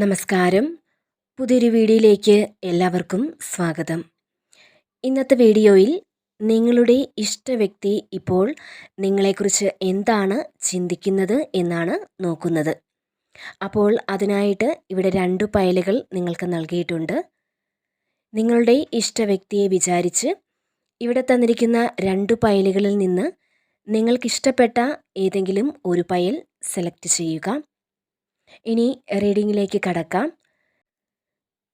നമസ്കാരം. പുതിയൊരു വീഡിയോയിലേക്ക് എല്ലാവർക്കും സ്വാഗതം. ഇന്നത്തെ വീഡിയോയിൽ നിങ്ങളുടെ ഇഷ്ട വ്യക്തി ഇപ്പോൾ നിങ്ങളെക്കുറിച്ച് എന്താണ് ചിന്തിക്കുന്നത് എന്നാണ് നോക്കുന്നത്. അപ്പോൾ അതിനായിട്ട് ഇവിടെ രണ്ട് പയലുകൾ നിങ്ങൾക്ക് നൽകിയിട്ടുണ്ട്. നിങ്ങളുടെ ഇഷ്ട വ്യക്തിയെ വിചാരിച്ച് ഇവിടെ തന്നിരിക്കുന്ന രണ്ട് പയലുകളിൽ നിന്ന് നിങ്ങൾക്കിഷ്ടപ്പെട്ട ഏതെങ്കിലും ഒരു പയൽ സെലക്ട് ചെയ്യുക. ഇനി റീഡിങ്ങിലേക്ക് കടക്കാം.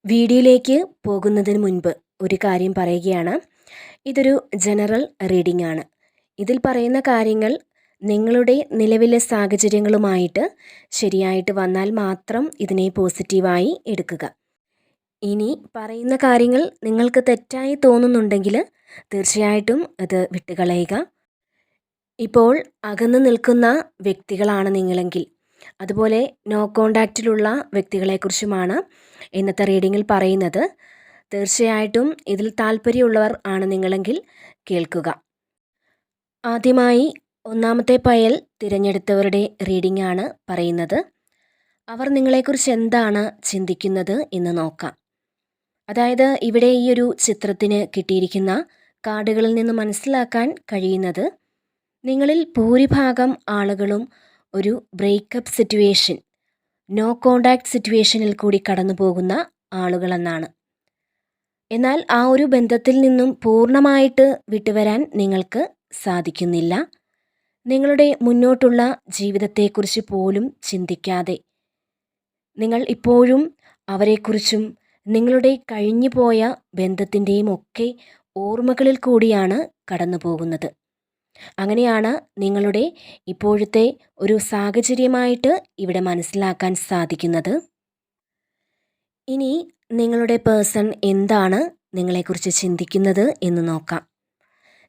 വീഡിയോയിലേക്ക് പോകുന്നതിന് മുൻപ് ഒരു കാര്യം പറയുകയാണ്. ഇതൊരു ജനറൽ റീഡിംഗ് ആണ് ഇതിൽ പറയുന്ന കാര്യങ്ങൾ നിങ്ങളുടെ നിലവിലെ സാഹചര്യങ്ങളുമായിട്ട് ശരിയായിട്ട് വന്നാൽ മാത്രം ഇതിനെ പോസിറ്റീവായി എടുക്കുക. ഇനി പറയുന്ന കാര്യങ്ങൾ നിങ്ങൾക്ക് തെറ്റായി തോന്നുന്നുണ്ടെങ്കിൽ തീർച്ചയായിട്ടും അത് വിട്ടുകളയുക. ഇപ്പോൾ അകന്നു നിൽക്കുന്ന വ്യക്തികളാണ് നിങ്ങളെങ്കിൽ അതുപോലെ നോ കോണ്ടാക്റ്റിലുള്ള വ്യക്തികളെക്കുറിച്ചുമാണ് ഇന്നത്തെ റീഡിങ്ങിൽ പറയുന്നത്. തീർച്ചയായിട്ടും ഇതിൽ താല്പര്യമുള്ളവർ ആണ് നിങ്ങളെങ്കിൽ കേൾക്കുക. ആദ്യമായി ഒന്നാമത്തെ പയൽ തിരഞ്ഞെടുത്തവരുടെ റീഡിംഗ് ആണ് പറയുന്നത്. അവർ നിങ്ങളെക്കുറിച്ച് എന്താണ് ചിന്തിക്കുന്നത് എന്ന് നോക്കാം. അതായത് ഇവിടെ ഈ ഒരു ചിത്രത്തിന് കിട്ടിയിരിക്കുന്ന കാർഡുകളിൽ നിന്ന് മനസ്സിലാക്കാൻ കഴിയുന്നത് നിങ്ങളിൽ ഭൂരിഭാഗം ആളുകളും ഒരു ബ്രേക്കപ്പ് സിറ്റുവേഷൻ നോ കോണ്ടാക്ട് സിറ്റുവേഷനിൽ കൂടി കടന്നു പോകുന്ന ആളുകളെന്നാണ്. എന്നാൽ ആ ഒരു ബന്ധത്തിൽ നിന്നും പൂർണമായിട്ട് വിട്ടുവരാൻ നിങ്ങൾക്ക് സാധിക്കുന്നില്ല. നിങ്ങളുടെ മുന്നോട്ടുള്ള ജീവിതത്തെക്കുറിച്ച് പോലും ചിന്തിക്കാതെ. നിങ്ങൾ ഇപ്പോഴും അവരെക്കുറിച്ചും നിങ്ങളുടെ കഴിഞ്ഞുപോയ ബന്ധത്തിന്റെയും ഒക്കെ ഓർമ്മകളിൽ കൂടിയാണ് കടന്നു പോകുന്നത് അങ്ങനെയാണ് നിങ്ങളുടെ ഇപ്പോഴത്തെ ഒരു സാഹചര്യമായിട്ട് ഇവിടെ മനസ്സിലാക്കാൻ സാധിക്കുന്നത്. ഇനി നിങ്ങളുടെ പേഴ്സൺ എന്താണ് നിങ്ങളെക്കുറിച്ച് ചിന്തിക്കുന്നത് എന്ന് നോക്കാം.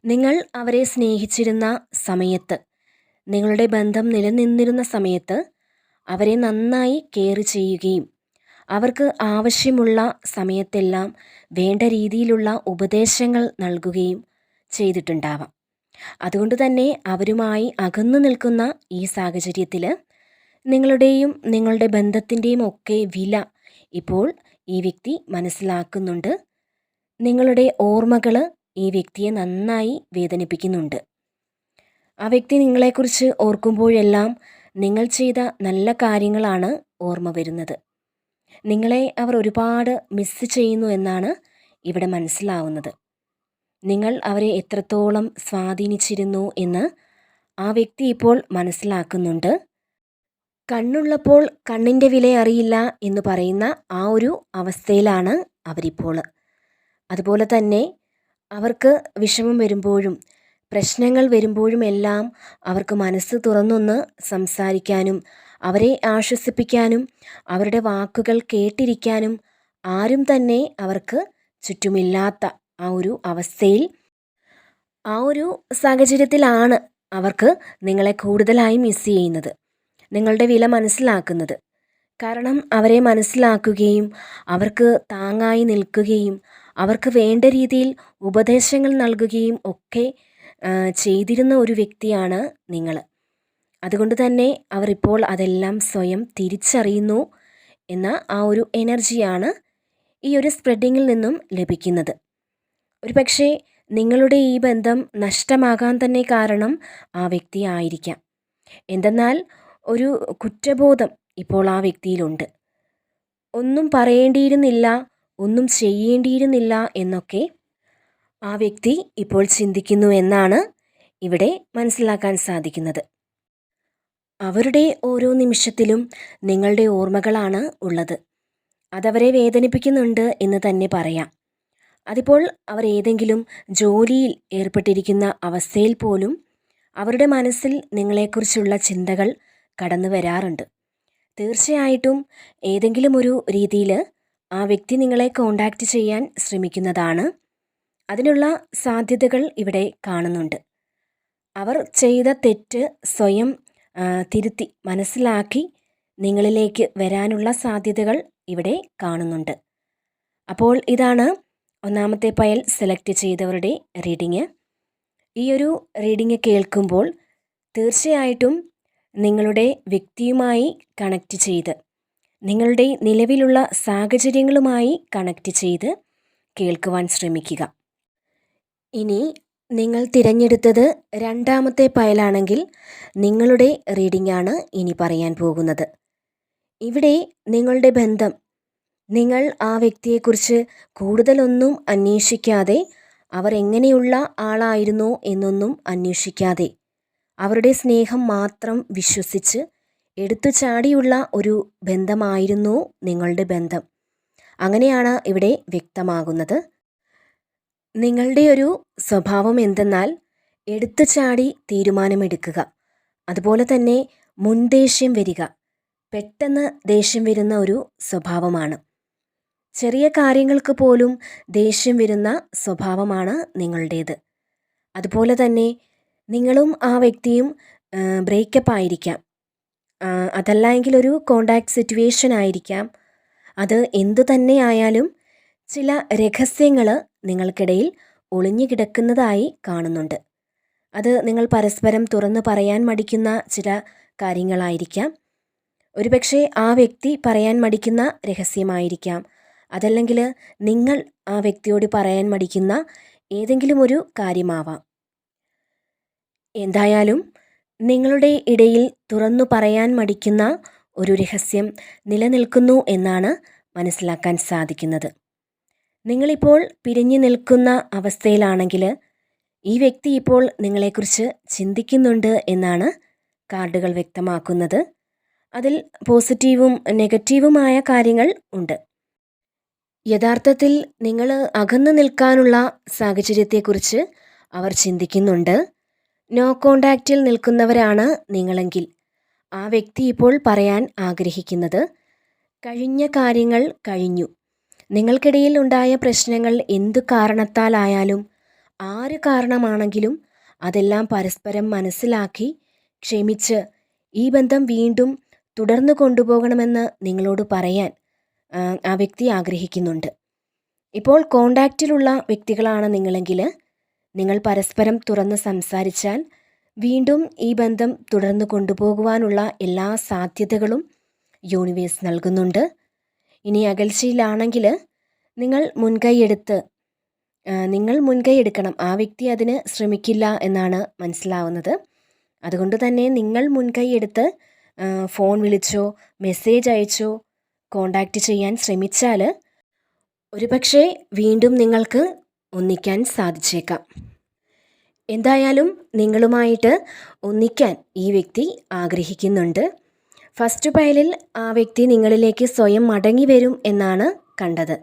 നിങ്ങൾ അവരെ സ്നേഹിച്ചിരുന്ന സമയത്ത് നിങ്ങളുടെ ബന്ധം നിലനിന്നിരുന്ന സമയത്ത് അവരെ നന്നായി കെയർ ചെയ്യുകയും അവർക്ക് ആവശ്യമുള്ള സമയത്തെല്ലാം വേണ്ട രീതിയിലുള്ള ഉപദേശങ്ങൾ നൽകുകയും ചെയ്തിട്ടുണ്ടാവാം. അതുകൊണ്ട് തന്നെ അവരുമായി അകന്നു നിൽക്കുന്ന ഈ സാഹചര്യത്തിൽ നിങ്ങളുടെയും നിങ്ങളുടെ ബന്ധത്തിന്റെയും ഒക്കെ വില ഇപ്പോൾ ഈ വ്യക്തി മനസ്സിലാക്കുന്നുണ്ട്. നിങ്ങളുടെ ഓർമ്മകൾ ഈ വ്യക്തിയെ നന്നായി വേദനിപ്പിക്കുന്നുണ്ട്. ആ വ്യക്തി നിങ്ങളെക്കുറിച്ച് ഓർക്കുമ്പോഴെല്ലാം നിങ്ങൾ ചെയ്ത നല്ല കാര്യങ്ങളാണ് ഓർമ്മ വരുന്നത്. നിങ്ങളെ അവർ ഒരുപാട് മിസ് ചെയ്യുന്നു എന്നാണ് ഇവിടെ മനസ്സിലാവുന്നത്. നിങ്ങൾ അവരെ എത്രത്തോളം സ്വാധീനിച്ചിരുന്നു എന്ന് ആ വ്യക്തി ഇപ്പോൾ മനസ്സിലാക്കുന്നുണ്ട്. കണ്ണുള്ളപ്പോൾ കണ്ണിന്റെ വില അറിയില്ല എന്ന് പറയുന്ന ആ ഒരു അവസ്ഥയിലാണ് അവരിപ്പോൾ. അതുപോലെ തന്നെ അവർക്ക് വിഷമം വരുമ്പോഴും പ്രശ്നങ്ങൾ വരുമ്പോഴും എല്ലാം അവർക്ക് മനസ്സ് തുറന്നൊന്ന് സംസാരിക്കാനും അവരെ ആശ്വസിപ്പിക്കാനും അവരുടെ വാക്കുകൾ കേട്ടിരിക്കാനും ആരും തന്നെ അവർക്ക് ചുറ്റുമില്ലാത്ത ആ ഒരു അവസ്ഥയിൽ ആ ഒരു സാഹചര്യത്തിലാണ് അവർക്ക് നിങ്ങളെ കൂടുതലായി മിസ് ചെയ്യുന്നത്. നിങ്ങളുടെ വില മനസ്സിലാക്കുന്നത്. കാരണം അവരെ മനസ്സിലാക്കുകയും അവർക്ക് താങ്ങായി നിൽക്കുകയും അവർക്ക് വേണ്ട രീതിയിൽ ഉപദേശങ്ങൾ നൽകുകയും ഒക്കെ ചെയ്തിരുന്ന ഒരു വ്യക്തിയാണ് നിങ്ങൾ അതുകൊണ്ട് തന്നെ അവർ ഇപ്പോൾ അതെല്ലാം സ്വയം തിരിച്ചറിയുന്നു എന്ന ആ ഒരു എനർജിയാണ് ഈ ഒരു സ്പ്രെഡിങ്ങിൽ നിന്നും ലഭിക്കുന്നത്. ഒരു പക്ഷേ നിങ്ങളുടെ ഈ ബന്ധം നഷ്ടമാകാൻ തന്നെ കാരണം ആ വ്യക്തി ആയിരിക്കാം. എന്തെന്നാൽ ഒരു കുറ്റബോധം ഇപ്പോൾ ആ വ്യക്തിയിലുണ്ട്. ഒന്നും പറയേണ്ടിയിരുന്നില്ല ഒന്നും ചെയ്യേണ്ടിയിരുന്നില്ല എന്നൊക്കെ ആ വ്യക്തി ഇപ്പോൾ ചിന്തിക്കുന്നു എന്നാണ് ഇവിടെ മനസ്സിലാക്കാൻ സാധിക്കുന്നത്. അവരുടെ ഓരോ നിമിഷത്തിലും നിങ്ങളുടെ ഓർമ്മകളാണ് ഉള്ളത്. അതവരെ വേദനിപ്പിക്കുന്നുണ്ട് എന്ന് തന്നെ പറയാം. അതിപ്പോൾ അവർ ഏതെങ്കിലും ജോലിയിൽ ഏർപ്പെട്ടിരിക്കുന്ന അവസ്ഥയിൽ പോലും അവരുടെ മനസ്സിൽ നിങ്ങളെക്കുറിച്ചുള്ള ചിന്തകൾ കടന്നു വരാറുണ്ട്. തീർച്ചയായിട്ടും ഏതെങ്കിലും ഒരു രീതിയിൽ ആ വ്യക്തി നിങ്ങളെ കോണ്ടാക്റ്റ് ചെയ്യാൻ ശ്രമിക്കുന്നതാണ്. അതിനുള്ള സാധ്യതകൾ ഇവിടെ കാണുന്നുണ്ട്. അവർ ചെയ്ത തെറ്റ് സ്വയം തിരുത്തി മനസ്സിലാക്കി നിങ്ങളിലേക്ക് വരാനുള്ള സാധ്യതകൾ ഇവിടെ കാണുന്നുണ്ട്. അപ്പോൾ ഇതാണ് ഒന്നാമത്തെ പയൽ സെലക്ട് ചെയ്തവരുടെ റീഡിങ്. ഈ ഒരു റീഡിങ് കേൾക്കുമ്പോൾ തീർച്ചയായിട്ടും നിങ്ങളുടെ വ്യക്തിയുമായി കണക്റ്റ് ചെയ്ത് നിങ്ങളുടെ നിലവിലുള്ള സാഹചര്യങ്ങളുമായി കണക്റ്റ് ചെയ്ത് കേൾക്കുവാൻ ശ്രമിക്കുക. ഇനി നിങ്ങൾ തിരഞ്ഞെടുത്തത് രണ്ടാമത്തെ പയലാണെങ്കിൽ നിങ്ങളുടെ റീഡിംഗ് ആണ് ഇനി പറയാൻ പോകുന്നത്. ഇവിടെ നിങ്ങളുടെ ബന്ധം നിങ്ങൾ ആ വ്യക്തിയെക്കുറിച്ച് കൂടുതലൊന്നും അന്വേഷിക്കാതെ അവർ എങ്ങനെയുള്ള ആളായിരുന്നോ എന്നൊന്നും അന്വേഷിക്കാതെ അവരുടെ സ്നേഹം മാത്രം വിശ്വസിച്ച് എടുത്തു ചാടിയുള്ള ഒരു ബന്ധമായിരുന്നു നിങ്ങളുടെ ബന്ധം. അങ്ങനെയാണ് ഇവിടെ വ്യക്തമാകുന്നത്. നിങ്ങളുടെ ഒരു സ്വഭാവം എന്തെന്നാൽ എടുത്തു ചാടി തീരുമാനമെടുക്കുക. അതുപോലെ തന്നെ മുൻദേഷ്യം വരിക. പെട്ടെന്ന് ദേഷ്യം വരുന്ന ഒരു സ്വഭാവമാണ്. ചെറിയ കാര്യങ്ങൾക്ക് പോലും ദേഷ്യം വരുന്ന സ്വഭാവമാണ് നിങ്ങളുടേത്. അതുപോലെ തന്നെ നിങ്ങളും ആ വ്യക്തിയും ബ്രേക്കപ്പ് ആയിരിക്കാം. അതല്ല എങ്കിൽ ഒരു കോണ്ടാക്ട് സിറ്റുവേഷൻ ആയിരിക്കാം. അത് എന്തു തന്നെ ആയാലും ചില രഹസ്യങ്ങൾ നിങ്ങൾക്കിടയിൽ ഒളിഞ്ഞു കിടക്കുന്നതായി കാണുന്നുണ്ട്. അത് നിങ്ങൾ പരസ്പരം തുറന്നു പറയാൻ മടിക്കുന്ന ചില കാര്യങ്ങളായിരിക്കാം. ഒരുപക്ഷെ ആ വ്യക്തി പറയാൻ മടിക്കുന്ന രഹസ്യമായിരിക്കാം. അതല്ലെങ്കിൽ നിങ്ങൾ ആ വ്യക്തിയോട് പറയാൻ മടിക്കുന്ന ഏതെങ്കിലും ഒരു കാര്യമാവാം. എന്തായാലും നിങ്ങളുടെ ഇടയിൽ തുറന്നു പറയാൻ മടിക്കുന്ന ഒരു രഹസ്യം നിലനിൽക്കുന്നു എന്നാണ് മനസ്സിലാക്കാൻ സാധിക്കുന്നത്. നിങ്ങളിപ്പോൾ പിരിഞ്ഞു നിൽക്കുന്ന അവസ്ഥയിലാണെങ്കിൽ ഈ വ്യക്തി ഇപ്പോൾ നിങ്ങളെക്കുറിച്ച് ചിന്തിക്കുന്നുണ്ട് എന്നാണ് കാർഡുകൾ വ്യക്തമാക്കുന്നത്. അതിൽ പോസിറ്റീവും നെഗറ്റീവുമായ കാര്യങ്ങൾ ഉണ്ട്. യഥാർത്ഥത്തിൽ നിങ്ങൾ അകന്നു നിൽക്കാനുള്ള സാഹചര്യത്തെക്കുറിച്ച് അവർ ചിന്തിക്കുന്നുണ്ട്. നോ കോണ്ടാക്റ്റിൽ നിൽക്കുന്നവരാണ് നിങ്ങളെങ്കിൽ. ആ വ്യക്തി ഇപ്പോൾ പറയാൻ ആഗ്രഹിക്കുന്നത് കഴിഞ്ഞ കാര്യങ്ങൾ കഴിഞ്ഞു. നിങ്ങൾക്കിടയിൽ ഉണ്ടായ പ്രശ്നങ്ങൾ എന്തു കാരണത്താലായാലും ആര് കാരണമാണെങ്കിലും അതെല്ലാം പരസ്പരം മനസ്സിലാക്കി ക്ഷമിച്ച് ഈ ബന്ധം വീണ്ടും തുടർന്നു കൊണ്ടുപോകണമെന്ന് നിങ്ങളോട് പറയാൻ ആ വ്യക്തി ആഗ്രഹിക്കുന്നുണ്ട്. ഇപ്പോൾ കോണ്ടാക്റ്റിലുള്ള വ്യക്തികളാണ് നിങ്ങളെങ്കിൽ നിങ്ങൾ പരസ്പരം തുറന്ന് സംസാരിച്ചാൽ വീണ്ടും ഈ ബന്ധം തുടർന്ന് കൊണ്ടുപോകുവാനുള്ള എല്ലാ സാധ്യതകളും യൂണിവേഴ്സ് നൽകുന്നുണ്ട്. ഇനി അകൽച്ചയിലാണെങ്കിൽ നിങ്ങൾ മുൻകൈയെടുത്ത് നിങ്ങൾ മുൻകൈ എടുക്കണം ആ വ്യക്തി അതിന് ശ്രമിക്കില്ല എന്നാണ് മനസ്സിലാവുന്നത്. അതുകൊണ്ട് തന്നെ നിങ്ങൾ മുൻകൈയെടുത്ത് ഫോൺ വിളിച്ചോ മെസ്സേജ് അയച്ചോ കോണ്ടാക്റ്റ് ചെയ്യാൻ ശ്രമിച്ചാൽ ഒരുപക്ഷെ വീണ്ടും നിങ്ങൾക്ക് ഒന്നിക്കാൻ സാധിച്ചേക്കാം. എന്തായാലും നിങ്ങളുമായിട്ട് ഒന്നിക്കാൻ ഈ വ്യക്തി ആഗ്രഹിക്കുന്നുണ്ട്. ഫസ്റ്റ് പയലിൽ ആ വ്യക്തി നിങ്ങളിലേക്ക് സ്വയം മടങ്ങി വരും എന്നാണ് കണ്ടത്.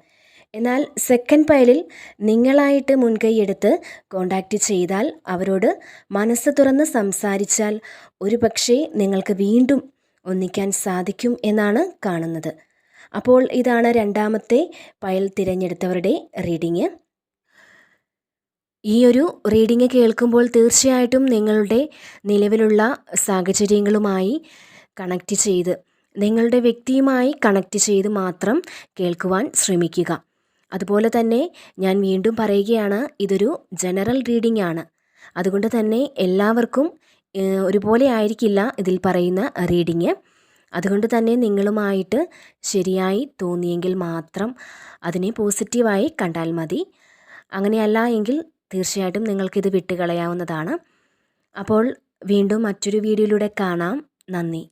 എന്നാൽ സെക്കൻഡ് പയലിൽ നിങ്ങളായിട്ട് മുൻകൈയെടുത്ത് കോണ്ടാക്റ്റ് ചെയ്താൽ അവരോട് മനസ്സ് തുറന്ന് സംസാരിച്ചാൽ ഒരു പക്ഷേ നിങ്ങൾക്ക് വീണ്ടും ഒന്നിക്കാൻ സാധിക്കും എന്നാണ് കാണുന്നത്. അപ്പോൾ ഇതാണ് രണ്ടാമത്തെ പയൽ തിരഞ്ഞെടുത്തവരുടെ റീഡിങ്. ഈ ഒരു റീഡിങ് കേൾക്കുമ്പോൾ തീർച്ചയായിട്ടും നിങ്ങളുടെ നിലവിലുള്ള സാഹചര്യങ്ങളുമായി കണക്റ്റ് ചെയ്ത് നിങ്ങളുടെ വ്യക്തിയുമായി കണക്റ്റ് ചെയ്ത് മാത്രം കേൾക്കുവാൻ ശ്രമിക്കുക. അതുപോലെ തന്നെ ഞാൻ വീണ്ടും പറയുകയാണ് ഇതൊരു ജനറൽ റീഡിംഗ് ആണ്. അതുകൊണ്ട് തന്നെ എല്ലാവർക്കും ഒരുപോലെ ആയിരിക്കില്ല ഇതിൽ പറയുന്ന റീഡിങ്. അതുകൊണ്ട് തന്നെ നിങ്ങളുമായിട്ട് ശരിയായി തോന്നിയെങ്കിൽ മാത്രം അതിനെ പോസിറ്റീവായി കണ്ടാൽ മതി. അങ്ങനെയല്ല എങ്കിൽ തീർച്ചയായിട്ടും നിങ്ങൾക്കിത് വിട്ടുകളയാവുന്നതാണ്. അപ്പോൾ വീണ്ടും മറ്റൊരു വീഡിയോയിലൂടെ കാണാം. നന്ദി.